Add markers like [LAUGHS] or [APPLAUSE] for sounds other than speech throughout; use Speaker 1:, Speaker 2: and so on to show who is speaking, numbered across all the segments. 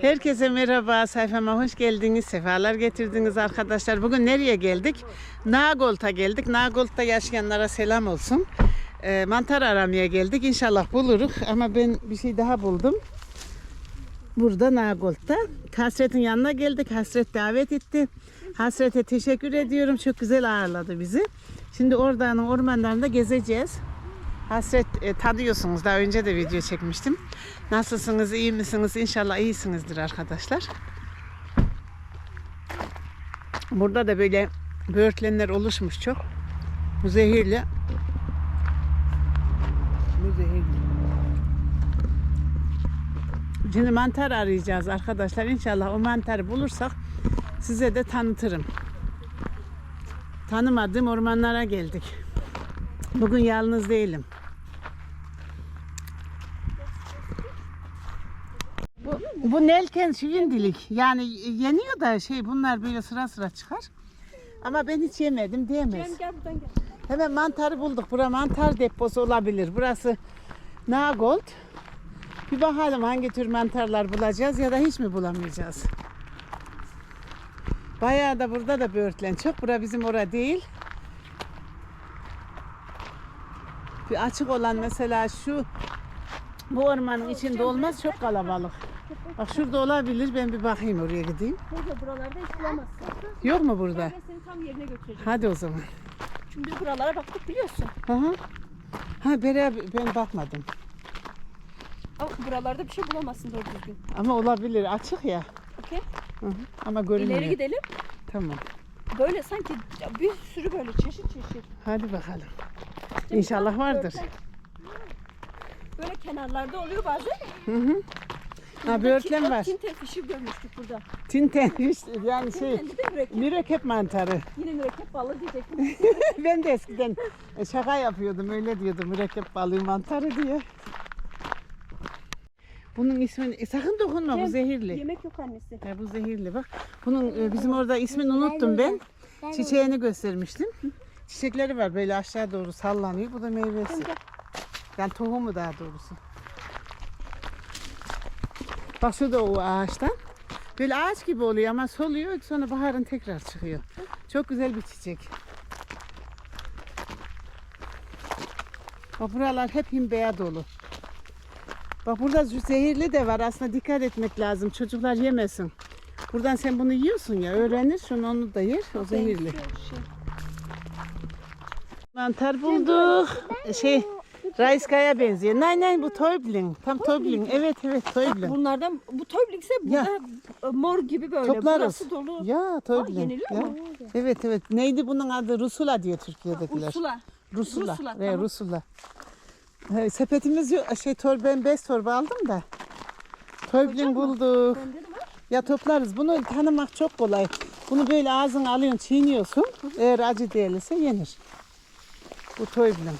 Speaker 1: Herkese merhaba, sayfama hoş geldiniz, sefalar getirdiniz arkadaşlar. Bugün nereye geldik? Nagolt'a geldik. Nagolt'ta yaşayanlara selam olsun. Ee, mantar aramaya geldik. İnşallah buluruz ama ben bir şey daha buldum. Burada Nagolt'ta. Hasret'in yanına geldik. Hasret davet etti. Hasret'e teşekkür ediyorum. Çok güzel ağırladı bizi. Şimdi oradan ormanlarında gezeceğiz. Hasret e, tadıyorsunuz. Daha önce de video çekmiştim. Nasılsınız, iyi misiniz? İnşallah iyisinizdir arkadaşlar. Burada da böyle böğürtlenler oluşmuş çok. Bu zehirli. Bu zehirli. Şimdi mantar arayacağız arkadaşlar. İnşallah o mantarı bulursak size de tanıtırım. Tanımadığım ormanlara geldik. Bugün yalnız değilim. Bu, bu nelken şivindilik. Yani yeniyor da şey bunlar böyle sıra sıra çıkar. Ama ben hiç yemedim diyemez.
Speaker 2: Cem gel buradan gel.
Speaker 1: Hemen mantarı bulduk. Bura mantar deposu olabilir. Burası Nagold. Bir bakalım hangi tür mantarlar bulacağız ya da hiç mi bulamayacağız. Bayağı da burada da böğürtlen çok. Bura bizim ora değil. Bir açık olan mesela şu bu ormanın içinde olmaz çok kalabalık. Bak şurada olabilir. Ben bir bakayım oraya gideyim.
Speaker 2: Teyze buralarda hiç bulamazsın.
Speaker 1: Yok mu burada?
Speaker 2: Ben seni tam yerine götüreceğim.
Speaker 1: Hadi o zaman.
Speaker 2: Şimdi biz buralara baktık biliyorsun.
Speaker 1: Hı hı. Ha beraber ben bakmadım.
Speaker 2: Ama buralarda bir şey bulamazsın doğru düzgün.
Speaker 1: Ama olabilir. Açık ya.
Speaker 2: Okey.
Speaker 1: Hı hı. Ama görünmüyor.
Speaker 2: İleri gidelim.
Speaker 1: Tamam.
Speaker 2: Böyle sanki bir sürü böyle çeşit çeşit.
Speaker 1: Hadi bakalım.
Speaker 2: Cem,
Speaker 1: İnşallah vardır.
Speaker 2: Böyle kenarlarda oluyor bazen.
Speaker 1: Hı hı. Ha böğürtlen var.
Speaker 2: Tinten fişi görmüştük burada.
Speaker 1: Tinten işte yani şey
Speaker 2: mürekkep.
Speaker 1: mürekkep mantarı. [LAUGHS]
Speaker 2: Yine mürekkep balığı diyecektim.
Speaker 1: ben de eskiden şaka yapıyordum öyle diyordum mürekkep balığı mantarı diye. Bunun ismini e, sakın dokunma bu zehirli.
Speaker 2: Yemek yok annesi.
Speaker 1: Ya bu zehirli bak. Bunun e, bizim orada ismini unuttum ben. Çiçeğini göstermiştim. Çiçekleri var böyle aşağı doğru sallanıyor. Bu da meyvesi. Yani tohumu daha doğrusu. Bak şurada o ağaçtan. Böyle ağaç gibi oluyor ama soluyor sonra baharın tekrar çıkıyor. Çok güzel bir çiçek. Bak buralar hep himbeya dolu. Bak burada zehirli de var. Aslında dikkat etmek lazım. Çocuklar yemesin. Buradan sen bunu yiyorsun ya. Öğrenir şunu onu da yer. O zehirli.
Speaker 2: Şey.
Speaker 1: Mantar bulduk. Şey Raiska'ya benziyor. Nein nein bu Täubling. Tam Täubling. Evet evet Täubling.
Speaker 2: Bunlardan bu Täubling
Speaker 1: Ya.
Speaker 2: burada e, mor gibi böyle.
Speaker 1: Toplarız.
Speaker 2: Burası dolu.
Speaker 1: Ya
Speaker 2: Aa, yeniliyor
Speaker 1: Ya.
Speaker 2: mu?
Speaker 1: Evet evet. Neydi bunun adı? Rusula diyor Türkiye'dekiler.
Speaker 2: Ursula.
Speaker 1: Rusula.
Speaker 2: Rusula,
Speaker 1: Evet,
Speaker 2: tamam.
Speaker 1: Rusula. He, sepetimiz yok. Şey tor ben bez torba aldım da. Täubling bulduk. Ya toplarız. Bunu tanımak çok kolay. Bunu böyle ağzına alıyorsun, çiğniyorsun. Eğer acı değilse yenir. Bu Täubling.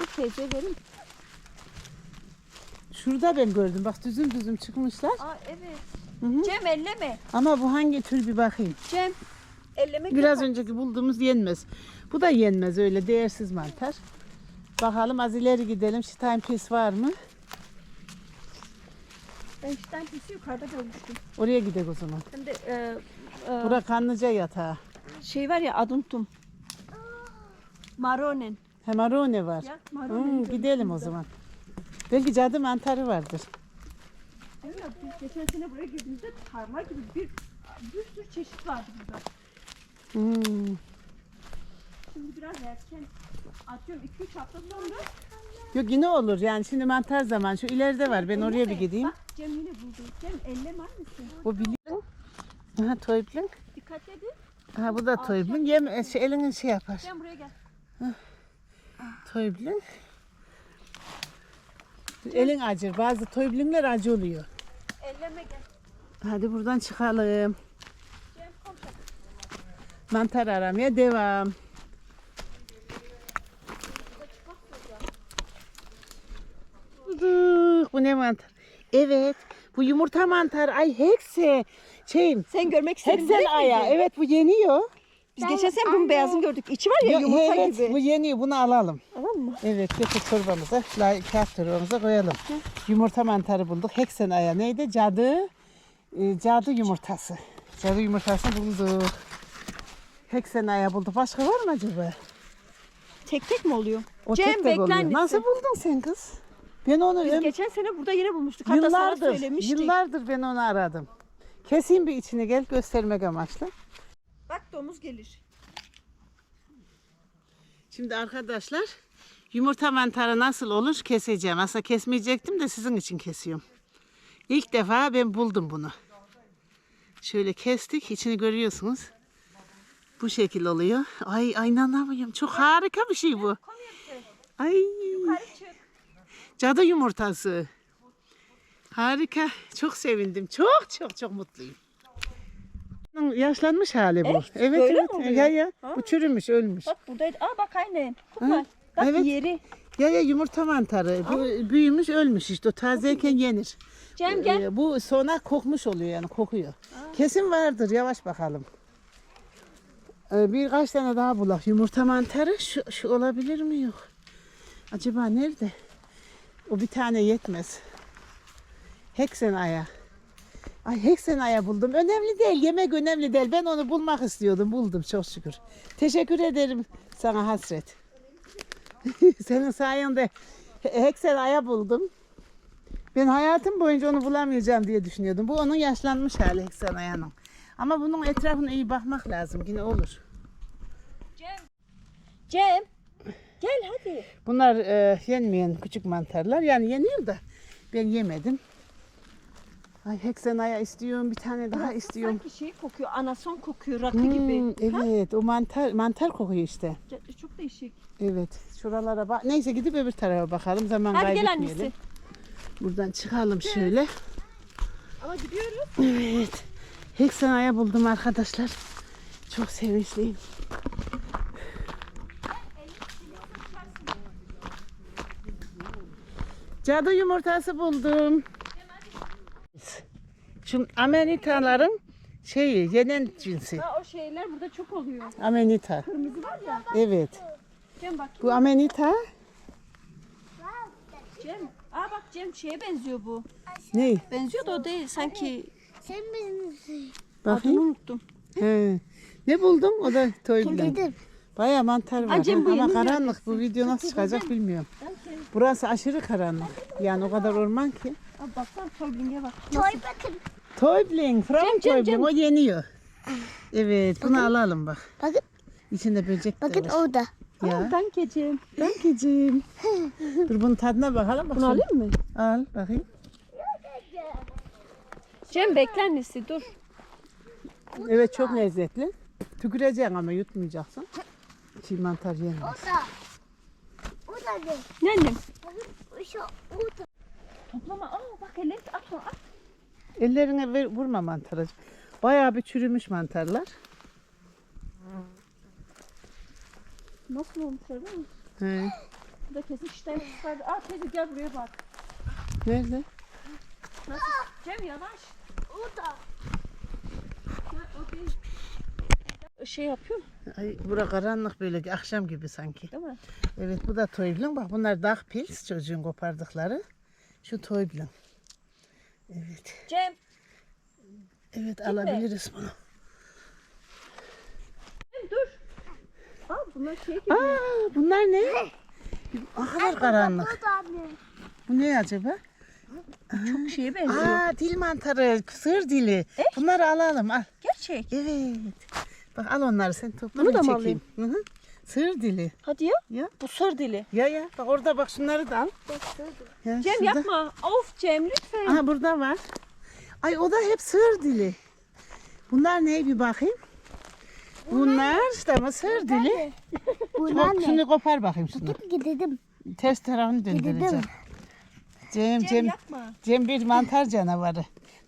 Speaker 2: Bir teyze verin.
Speaker 1: Şurada ben gördüm. Bak düzüm düzüm çıkmışlar.
Speaker 2: Aa evet.
Speaker 1: Hı hı.
Speaker 2: Cem elleme.
Speaker 1: Ama bu hangi tür bir bakayım.
Speaker 2: Cem ellemek
Speaker 1: Biraz
Speaker 2: yok.
Speaker 1: önceki bulduğumuz yenmez. Bu da yenmez öyle değersiz mantar. Bakalım az ileri gidelim. Stein pis var mı?
Speaker 2: Ben işten pisi yukarıda görmüştüm.
Speaker 1: Oraya gidelim o zaman.
Speaker 2: Hem de e, e,
Speaker 1: Bura kanlıca yatağı.
Speaker 2: şey var ya aduntum. Maronen.
Speaker 1: Hem arone var.
Speaker 2: Ya
Speaker 1: Hmm,
Speaker 2: maronen.
Speaker 1: gidelim o zaman. Belki cadı mantarı vardır.
Speaker 2: Evet, biz geçen sene buraya girdiğimizde karma gibi bir bir sürü çeşit vardı burada.
Speaker 1: Hmm.
Speaker 2: Şimdi biraz erken atıyorum 2-3 hafta sonra
Speaker 1: Yok yine olur yani şimdi mantar zaman şu ileride var ben oraya bir gideyim.
Speaker 2: Bak Cem yine buldu. Cem elleme annesi.
Speaker 1: Bu biliyor. Aha Täubling.
Speaker 2: Dikkat edin.
Speaker 1: Ha bu da Täubling. Yem e, şey, elinin şey yapar.
Speaker 2: Cem buraya gel.
Speaker 1: Täubling. Elin acır. Bazı Täublingler acı oluyor.
Speaker 2: Elleme gel.
Speaker 1: Hadi buradan çıkalım. Mantar aramaya devam. Bulduk. Bu ne mantar? Evet. Bu yumurta mantar. Ay hekse. Şey,
Speaker 2: Sen görmek istedin
Speaker 1: heksen aya. Evet bu yeniyor.
Speaker 2: Biz geçen sene bunun beyazını gördük. İçi var ya
Speaker 1: Yo-
Speaker 2: yumurta
Speaker 1: evet,
Speaker 2: gibi.
Speaker 1: bu yeni bunu alalım.
Speaker 2: Tamam mı?
Speaker 1: Evet getir çorbamıza, la- kağıt çorbamıza koyalım. Yumurta mantarı bulduk. Heksen aya neydi? Cadı, e, cadı yumurtası. Cadı yumurtasını bulduk. Heksen aya bulduk. Başka var mı acaba?
Speaker 2: Tek tek mi oluyor?
Speaker 1: O
Speaker 2: Cem
Speaker 1: tek tek oluyor.
Speaker 2: beklenmesi.
Speaker 1: Nasıl buldun sen kız? Ben onu
Speaker 2: Biz geçen sene burada yine bulmuştuk. Hatta sana
Speaker 1: yıllardır,
Speaker 2: söylemiştik.
Speaker 1: yıllardır ben onu aradım. Keseyim bir içini gel göstermek amaçlı.
Speaker 2: Bak domuz gelir.
Speaker 1: Şimdi arkadaşlar yumurta mantarı nasıl olur keseceğim. Aslında kesmeyecektim de sizin için kesiyorum. İlk defa ben buldum bunu. Şöyle kestik. içini görüyorsunuz. Bu şekil oluyor. Ay ay inanamıyorum. Çok harika bir şey bu. Ay cadı yumurtası. Harika. Çok sevindim. Çok çok çok mutluyum. Yaşlanmış hali bu.
Speaker 2: Echt?
Speaker 1: Evet evet.
Speaker 2: mi oluyor?
Speaker 1: Ya ya.
Speaker 2: Ha.
Speaker 1: Bu çürümüş, ölmüş.
Speaker 2: Bak buradaydı. Aa bak aynen. Kupal. Bak
Speaker 1: evet.
Speaker 2: yeri.
Speaker 1: Ya ya yumurta mantarı. Bu büyümüş ölmüş işte. O tazeyken yenir.
Speaker 2: Cem gel.
Speaker 1: Ee, bu sonra kokmuş oluyor yani kokuyor. Kesin vardır. Yavaş bakalım. Ee, birkaç tane daha bulak. Yumurta mantarı şu, şu olabilir mi yok? Acaba nerede? O bir tane yetmez. Heksen aya. Ay heksen aya buldum. Önemli değil. Yemek önemli değil. Ben onu bulmak istiyordum. Buldum çok şükür. Teşekkür ederim sana hasret. [LAUGHS] Senin sayende he- heksen aya buldum. Ben hayatım boyunca onu bulamayacağım diye düşünüyordum. Bu onun yaşlanmış hali heksen ayanın. Ama bunun etrafına iyi bakmak lazım. Yine olur.
Speaker 2: Cem. Cem. Gel hadi.
Speaker 1: Bunlar e, yenmeyen küçük mantarlar. Yani yeniyor da ben yemedim. Ay heksen aya istiyorum. Bir tane daha istiyorum.
Speaker 2: Sanki şey kokuyor. Anason kokuyor. Rakı
Speaker 1: Hmm,
Speaker 2: gibi. Ha?
Speaker 1: evet o mantar mantar kokuyor işte.
Speaker 2: Ce- Çok değişik.
Speaker 1: Evet şuralara bak. Neyse gidip öbür tarafa bakalım. Zaman
Speaker 2: Hadi gel
Speaker 1: kaybetmeyelim.
Speaker 2: annesi.
Speaker 1: Buradan çıkalım şöyle.
Speaker 2: Ama gidiyoruz.
Speaker 1: Evet. Heksen aya buldum arkadaşlar. Çok sevinçliyim. Cadı yumurtası buldum. Şu amenitaların şeyi, yenen cinsi.
Speaker 2: Ha o şeyler burada çok oluyor.
Speaker 1: Amenita.
Speaker 2: Kırmızı var ya.
Speaker 1: Evet.
Speaker 2: Cem bak.
Speaker 1: Bu amenita
Speaker 2: Cem. Aa bak Cem şeye benziyor bu.
Speaker 1: ne?
Speaker 2: Benziyor da o değil. Sanki
Speaker 3: Sen
Speaker 2: adını
Speaker 1: Bakayım.
Speaker 2: unuttum.
Speaker 1: He. Ne buldum? O da toy bilen. Baya mantar var.
Speaker 2: Acem bu
Speaker 1: Ama karanlık. Bu video nasıl çıkacak bilmiyorum. Burası aşırı karanlık. Yani o kadar orman ki.
Speaker 2: Aa baksana Toybing'e bak.
Speaker 3: Toy bakın.
Speaker 1: Toybling, from
Speaker 2: Cem, Cem,
Speaker 1: Toybling.
Speaker 2: Cem.
Speaker 1: O yeniyor. Evet, bunu alalım bak.
Speaker 3: Bakın.
Speaker 1: İçinde böcek de
Speaker 3: Bakın
Speaker 1: var.
Speaker 3: orada.
Speaker 2: Ya. Danke Cem.
Speaker 1: Dankeciğim. [LAUGHS] Dur bunun tadına bakalım. Bak
Speaker 2: Bunu
Speaker 1: şöyle.
Speaker 2: alayım mı?
Speaker 1: Al bakayım.
Speaker 2: Cem bekle annesi dur.
Speaker 1: Evet çok lezzetli. Tüküreceksin ama yutmayacaksın. Çiğ mantar yenmez.
Speaker 3: Orada. Orada ne?
Speaker 2: Ne annem?
Speaker 3: Bakın şu orada.
Speaker 2: Toplama. Aa bak elleri atma at.
Speaker 1: Ellerine ver, vurma mantarı. Bayağı bir çürümüş mantarlar.
Speaker 2: Nasıl değil mi?
Speaker 1: He.
Speaker 2: Bu da kesin işten çıkardı. Aa teyze gel buraya bak.
Speaker 1: Nerede?
Speaker 2: Nasıl? Cem yavaş.
Speaker 3: Orada.
Speaker 2: Ha, o değil. Şey yapıyor
Speaker 1: Ay, bura karanlık böyle akşam gibi sanki.
Speaker 2: değil mi?
Speaker 1: Evet bu da toyblin. Bak bunlar dağ pils çocuğun kopardıkları. Şu toyblin. Evet.
Speaker 2: Cem.
Speaker 1: Evet alabiliriz bunu.
Speaker 2: Cem dur. Aa bunlar şey gibi.
Speaker 1: Aa bunlar ne? Ne kadar karanlık. Bu ne acaba?
Speaker 2: Çok şeye benziyor.
Speaker 1: Aa dil mantarı, sığır dili. Bunları alalım al.
Speaker 2: Gerçek.
Speaker 1: Evet. Bak al onları sen topla
Speaker 2: Bunu
Speaker 1: ben
Speaker 2: da mı
Speaker 1: çekeyim. Hı hı. Sığır dili.
Speaker 2: Hadi ya.
Speaker 1: Ya.
Speaker 2: Bu sır dili.
Speaker 1: Ya ya bak orada bak şunları da al. Ya,
Speaker 2: Cem
Speaker 1: şurada.
Speaker 2: yapma. Of Cem lütfen.
Speaker 1: Aha burada var. Ay o da hep sığır dili. Bunlar ne bir bakayım. Bunlar işte ama sığır dili. [LAUGHS]
Speaker 3: Bunlar
Speaker 1: Bak
Speaker 3: ne?
Speaker 1: şunu kopar bakayım şunu.
Speaker 3: Gidelim.
Speaker 1: Ters tarafını döndüreceğim. Cem,
Speaker 2: Cem
Speaker 1: Cem,
Speaker 2: yapma.
Speaker 1: Cem bir mantar canavarı.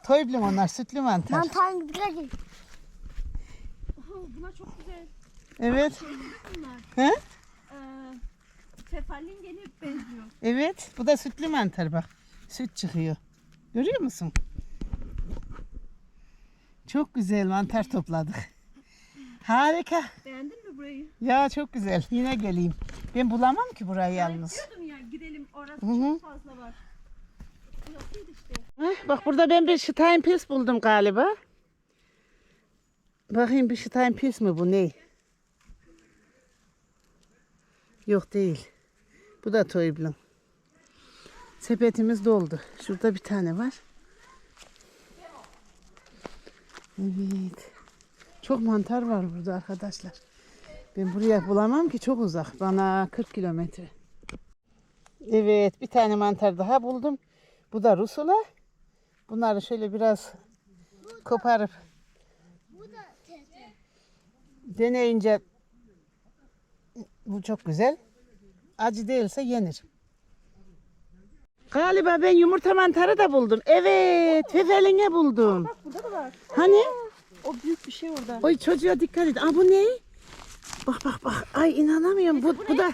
Speaker 1: Toyblum onlar, sütlü mantar.
Speaker 3: Mantar gidelim.
Speaker 2: Bunlar çok güzel.
Speaker 1: Evet,
Speaker 2: Bunlar.
Speaker 1: he?
Speaker 2: Ee, Sefalin gene benziyor.
Speaker 1: Evet, bu da sütlü mantar bak. Süt çıkıyor. Görüyor musun? Çok güzel mantar topladık. [LAUGHS] Harika.
Speaker 2: Beğendin mi burayı?
Speaker 1: Ya çok güzel. Yine geleyim. Ben bulamam ki burayı yalnız.
Speaker 2: Diyordum ya gidelim orası
Speaker 1: Hı hı.
Speaker 2: çok fazla var. Burasıydı işte.
Speaker 1: Heh, bak burada ben bir Steinpilz buldum galiba. Bakayım bir Steinpilz mi bu ne? Yok değil. Bu da Toyblum. Sepetimiz doldu. Şurada bir tane var. Evet. Çok mantar var burada arkadaşlar. Ben buraya bulamam ki çok uzak. Bana 40 kilometre. Evet bir tane mantar daha buldum. Bu da rusula. Bunları şöyle biraz koparıp. Deneyince bu çok güzel. Acı değilse yenir. Galiba ben yumurta mantarı da buldum. Evet, fefeline buldum.
Speaker 2: Burada da var.
Speaker 1: Hani?
Speaker 2: O büyük bir şey orada.
Speaker 1: Oy çocuğa dikkat et. Aa bu ne? Bak bak bak. Ay inanamıyorum. Bu, bu da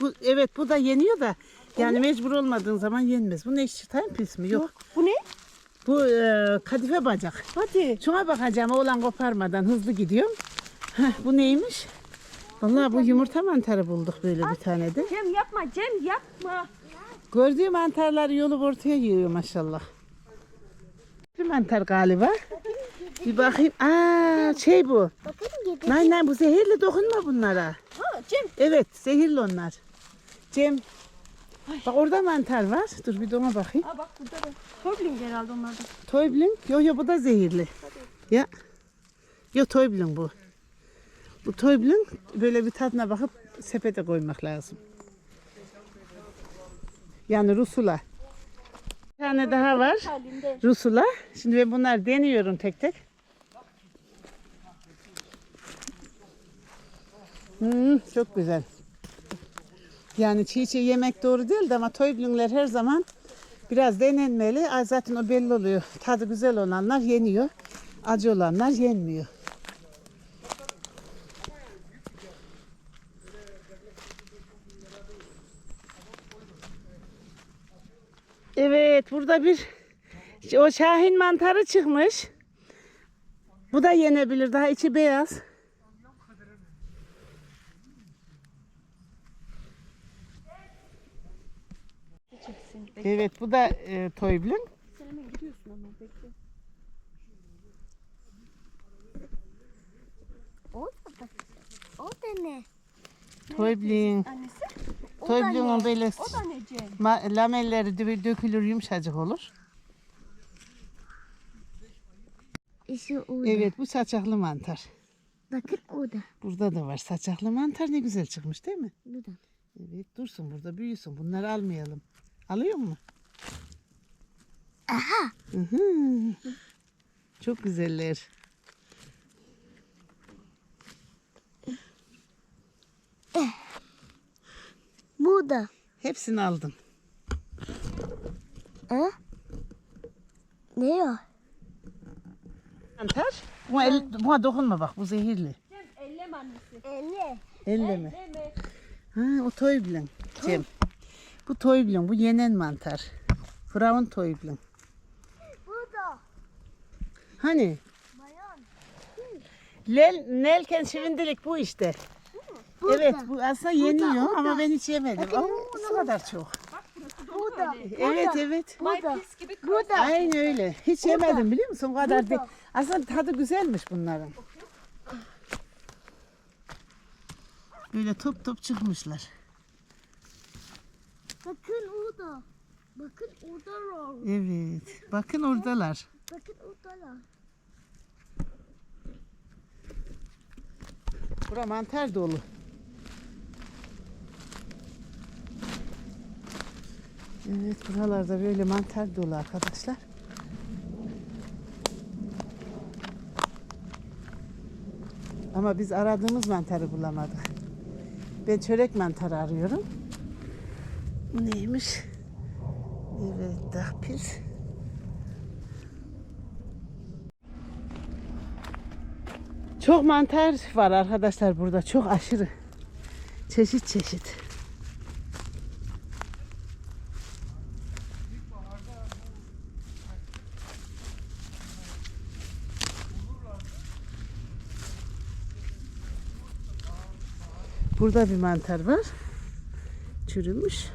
Speaker 1: bu evet bu da yeniyor da yani mecbur olmadığın zaman yenmez. Bu ne işçi pis mi? Yok.
Speaker 2: Bu ne?
Speaker 1: Bu e, kadife bacak.
Speaker 2: Hadi.
Speaker 1: Şuna bakacağım oğlan koparmadan hızlı gidiyorum. Heh, bu neymiş? Vallahi bu yumurta mantarı bulduk böyle bir tane de.
Speaker 2: Cem yapma Cem yapma.
Speaker 1: Gördüğüm mantarları yolu ortaya yiyor maşallah. Bir mantar galiba. Bir bakayım. Aa şey bu. Nay nay bu zehirli dokunma bunlara.
Speaker 2: Ha Cem.
Speaker 1: Evet zehirli onlar. Cem. Bak orada mantar var. Dur bir de ona bakayım.
Speaker 2: Aa bak burada da. Torbling herhalde onlardan.
Speaker 1: Toyblin. Yok yok bu da zehirli. Ya. Yok toyblin bu. Bu toyblin böyle bir tadına bakıp sepete koymak lazım. Yani rusula. Bir tane daha var. Rusula. Şimdi ben bunları deniyorum tek tek. Hmm, çok güzel. Yani çiğ çiğ yemek doğru değil de ama toyblinler her zaman biraz denenmeli. Ay Zaten o belli oluyor. Tadı güzel olanlar yeniyor. Acı olanlar yenmiyor. Evet burada bir o şahin mantarı çıkmış. Bu da yenebilir. Daha içi beyaz. Evet bu da e, toyblin.
Speaker 3: O da ne?
Speaker 1: Toyblin.
Speaker 2: Annesi?
Speaker 3: O da
Speaker 1: Toyblin
Speaker 3: ne?
Speaker 1: böyle
Speaker 2: O da ne Cem?
Speaker 1: ma- lamelleri dö- dökülür yumuşacık olur.
Speaker 3: İşte.
Speaker 1: Evet bu saçaklı mantar.
Speaker 3: Bakın o da.
Speaker 1: Burada da var saçaklı mantar ne güzel çıkmış değil mi?
Speaker 3: Bu da.
Speaker 1: Evet dursun burada büyüsün. Bunları almayalım. Alıyor mu?
Speaker 3: Aha.
Speaker 1: Çok güzeller.
Speaker 3: Bu da.
Speaker 1: Hepsini aldım.
Speaker 3: Ha? Ne o?
Speaker 1: Mantar. Buna, el, buna dokunma bak bu zehirli.
Speaker 2: Cem elleme annesi.
Speaker 3: Elle.
Speaker 1: Elleme.
Speaker 2: Elleme.
Speaker 1: Ha o toyblin. Cem. Bu toyblin. Bu yenen mantar. Fraun toyblin.
Speaker 3: Bu da.
Speaker 1: Hani?
Speaker 3: Bayan.
Speaker 1: Lel, nelken şivindilik bu işte.
Speaker 3: Bu
Speaker 1: evet bu aslında yeniyor
Speaker 3: o da.
Speaker 1: ama ben hiç yemedim.
Speaker 3: Bakın,
Speaker 1: Ama
Speaker 3: bu
Speaker 1: kadar çok.
Speaker 3: Bu da.
Speaker 1: Evet evet.
Speaker 2: My
Speaker 3: da.
Speaker 2: pis gibi
Speaker 3: Bu da.
Speaker 1: Aynen öyle. Hiç
Speaker 3: da.
Speaker 1: yemedim biliyor musun? O kadar değil.
Speaker 3: da.
Speaker 1: Aslında tadı güzelmiş bunların. Böyle top top çıkmışlar.
Speaker 3: Bakın o da. Bakın o da var.
Speaker 1: Evet. Bakın oradalar.
Speaker 3: Bakın o da var.
Speaker 1: Bura mantar dolu. Evet buralarda böyle mantar dolu arkadaşlar. Ama biz aradığımız mantarı bulamadık. Ben çörek mantarı arıyorum. Bu neymiş? Evet, dahpil. Çok mantar var arkadaşlar burada. Çok aşırı. Çeşit çeşit. Burada bir mantar var. Çürümüş.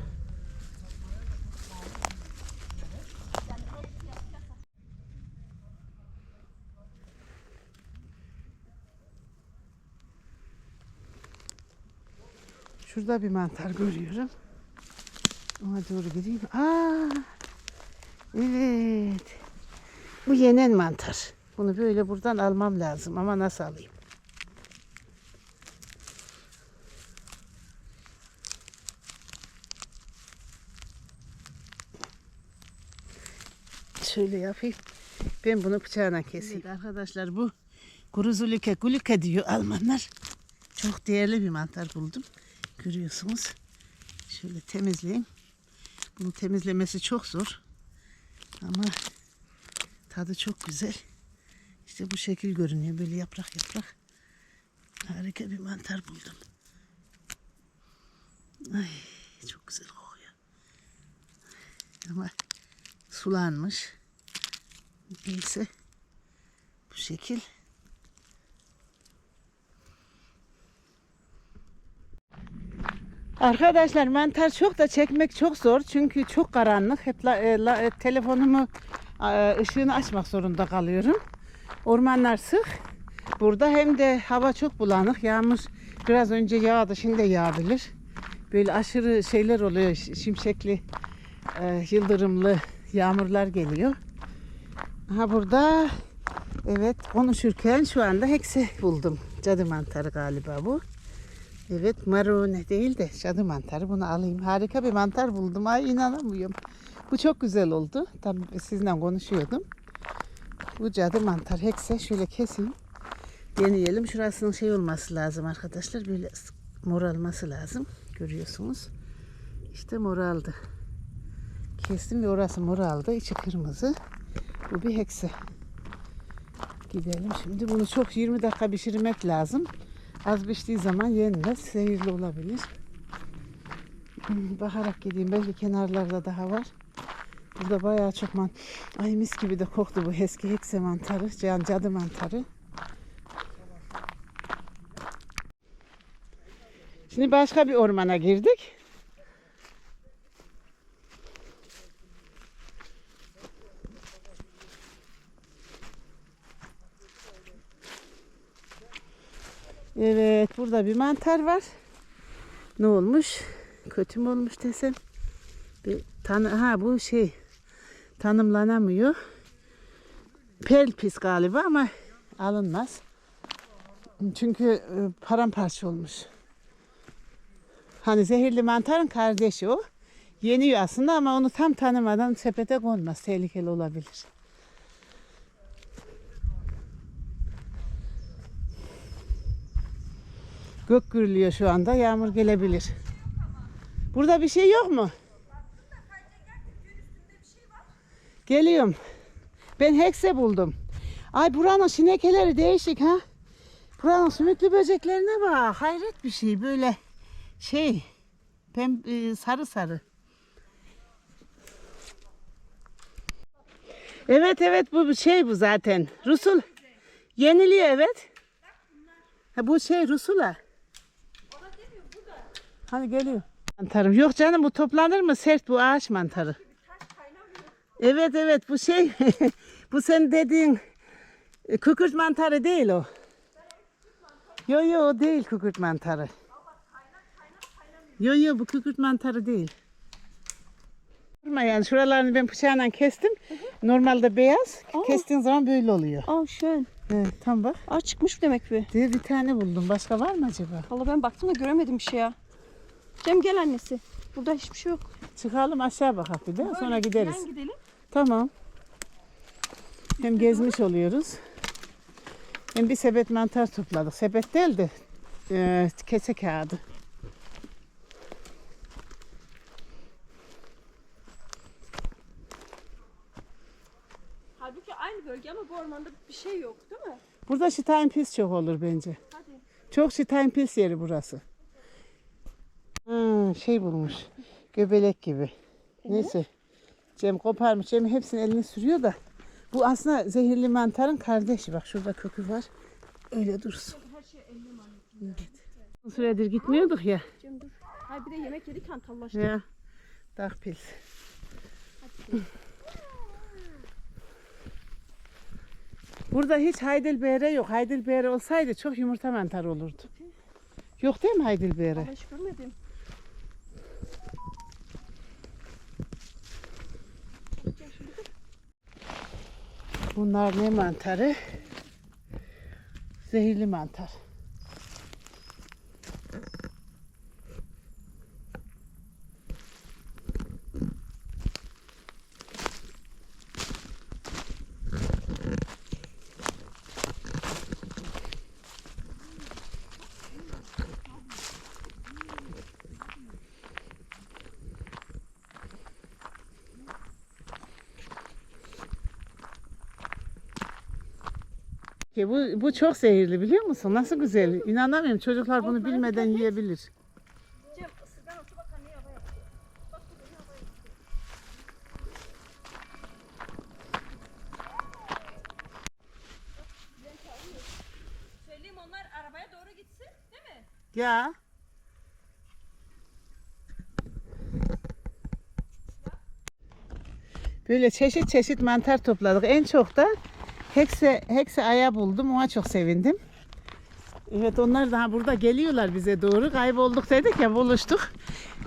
Speaker 1: Şurada bir mantar görüyorum. Ona doğru gideyim. Aa, evet. Bu yenen mantar. Bunu böyle buradan almam lazım ama nasıl alayım? Şöyle yapayım. Ben bunu bıçağına keseyim. Evet arkadaşlar bu kuruzulike gulike diyor Almanlar. Çok değerli bir mantar buldum. Görüyorsunuz. Şöyle temizleyeyim. Bunu temizlemesi çok zor. Ama tadı çok güzel. İşte bu şekil görünüyor. Böyle yaprak yaprak. Harika bir mantar buldum. Ay çok güzel kokuyor. Ama sulanmış. Neyse. Bu şekil. Arkadaşlar mantar çok da çekmek çok zor. Çünkü çok karanlık. Hep la- e, la- e, telefonumu ışığını açmak zorunda kalıyorum. Ormanlar sık. Burada hem de hava çok bulanık. Yağmur biraz önce yağdı. Şimdi de yağabilir. Böyle aşırı şeyler oluyor. Şimşekli, e, yıldırımlı yağmurlar geliyor. Ha burada evet konuşurken şu anda hekse buldum. Cadı mantarı galiba bu. Evet marone değil de cadı mantarı bunu alayım. Harika bir mantar buldum. Ay inanamıyorum. Bu çok güzel oldu. Tam sizinle konuşuyordum. Bu cadı mantar hekse şöyle keseyim. Deneyelim. Şurasının şey olması lazım arkadaşlar. Böyle moralması lazım. Görüyorsunuz. İşte moraldı. Kestim ve orası moraldı. içi kırmızı. Bu bir hekse. Gidelim şimdi. Bunu çok 20 dakika pişirmek lazım. Az piştiği zaman yenmez. Zehirli olabilir. Bakarak gideyim. Belki kenarlarda daha var. Burada bayağı çok man... Ay mis gibi de koktu bu eski hekse mantarı. Can cadı mantarı. Şimdi başka bir ormana girdik. Evet burada bir mantar var. Ne olmuş? Kötü mü olmuş desem? Bir tanı ha bu şey tanımlanamıyor. Pelpis galiba ama alınmaz. Çünkü e, paramparça olmuş. Hani zehirli mantarın kardeşi o. Yeniyor aslında ama onu tam tanımadan sepete konmaz. Tehlikeli olabilir. Gök gürülüyor şu anda. Yağmur gelebilir. Burada bir şey yok mu? Geliyorum. Ben hekse buldum. Ay buranın sinekeleri değişik ha. Buranın sümüklü böceklerine bak. Hayret bir şey böyle şey pem e, sarı sarı. Evet evet bu şey bu zaten. Rusul. Yeniliyor evet. Ha, bu şey Rusula. Hani geliyor. Mantarım. Yok canım bu toplanır mı? Sert bu ağaç mantarı. Evet evet bu şey [LAUGHS] bu sen dediğin e, kükürt mantarı değil o. Yo yo o değil kükürt mantarı. Yo yo bu kükürt mantarı değil. Durma yani şuralarını ben bıçağla kestim. Normalde beyaz.
Speaker 2: Aa.
Speaker 1: Kestiğin zaman böyle oluyor.
Speaker 2: Aa şön.
Speaker 1: Evet tam bak.
Speaker 2: Aa çıkmış demek bir.
Speaker 1: Diye bir tane buldum. Başka var mı acaba?
Speaker 2: Valla ben baktım da göremedim bir şey ya. Cem gel annesi. Burada hiçbir şey yok.
Speaker 1: Çıkalım aşağı bakalım bir de sonra gideriz.
Speaker 2: Yan gidelim.
Speaker 1: Tamam. Hem gezmiş oluyoruz. Hem bir sepet mantar topladık. Sepet değil de e, kese kağıdı.
Speaker 2: Halbuki aynı bölge ama bu ormanda bir şey yok değil mi?
Speaker 1: Burada şitayn pis çok olur bence.
Speaker 2: Hadi.
Speaker 1: Çok şitayn pis yeri burası. Ha, şey bulmuş. Göbelek gibi. Neyse. Cem koparmış. Cem hepsini eline sürüyor da. Bu aslında zehirli mantarın kardeşi. Bak şurada kökü var. Öyle dursun. Evet. Süredir gitmiyorduk ya.
Speaker 2: Cem dur. Hay bir de yemek yedik hantallaştık.
Speaker 1: Ya. Dağpils. Burada hiç Heidelbeere yok. Heidelbeere olsaydı çok yumurta mantarı olurdu. Yok değil mi Heidelbeere?
Speaker 2: Ama hiç görmedim. Cem şimdi dur.
Speaker 1: Bunlar ne mantarı? Zehirli mantar. Bu, bu çok zehirli biliyor musun? Nasıl güzel. İnanamıyorum çocuklar bunu bilmeden yiyebilir. Ya. Böyle çeşit çeşit mantar topladık. En çok da hekse, hekse aya buldum. Ona çok sevindim. Evet onlar daha burada geliyorlar bize doğru. Kaybolduk dedik ya buluştuk.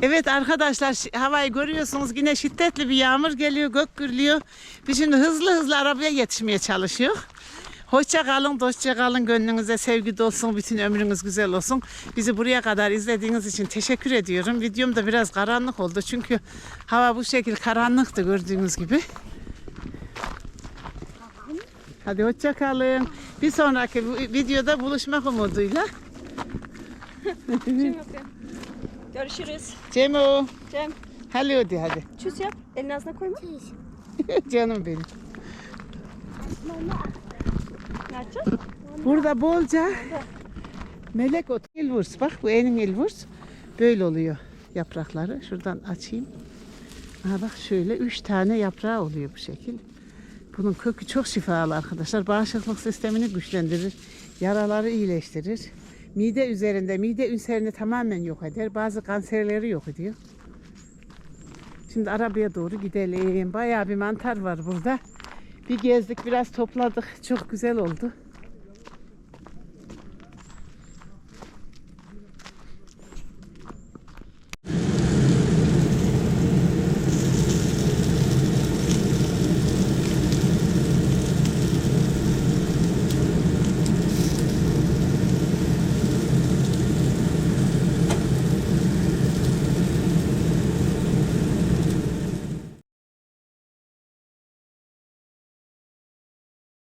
Speaker 1: Evet arkadaşlar havayı görüyorsunuz. Yine şiddetli bir yağmur geliyor. Gök gürlüyor. Biz şimdi hızlı hızlı arabaya yetişmeye çalışıyor. Hoşça kalın, dostça kalın. Gönlünüze sevgi dolsun. Bütün ömrünüz güzel olsun. Bizi buraya kadar izlediğiniz için teşekkür ediyorum. Videom da biraz karanlık oldu. Çünkü hava bu şekil karanlıktı gördüğünüz gibi. Hadi hoşça kalın. Bir sonraki videoda buluşmak umuduyla.
Speaker 2: Cem. Görüşürüz.
Speaker 1: Cemo.
Speaker 2: Cem.
Speaker 1: Hello de hadi.
Speaker 2: Çüz yap. Elini ağzına koyma. [LAUGHS]
Speaker 1: Canım benim.
Speaker 2: Ne yapacağız?
Speaker 1: Burada bolca melek otu. İlvurs bak bu enin ilvurs. Böyle oluyor yaprakları. Şuradan açayım. Aha bak şöyle üç tane yaprağı oluyor bu şekil. Bunun kökü çok şifalı arkadaşlar. Bağışıklık sistemini güçlendirir. Yaraları iyileştirir. Mide üzerinde mide ünserini tamamen yok eder. Bazı kanserleri yok ediyor. Şimdi arabaya doğru gidelim. Bayağı bir mantar var burada. Bir gezdik biraz topladık. Çok güzel oldu.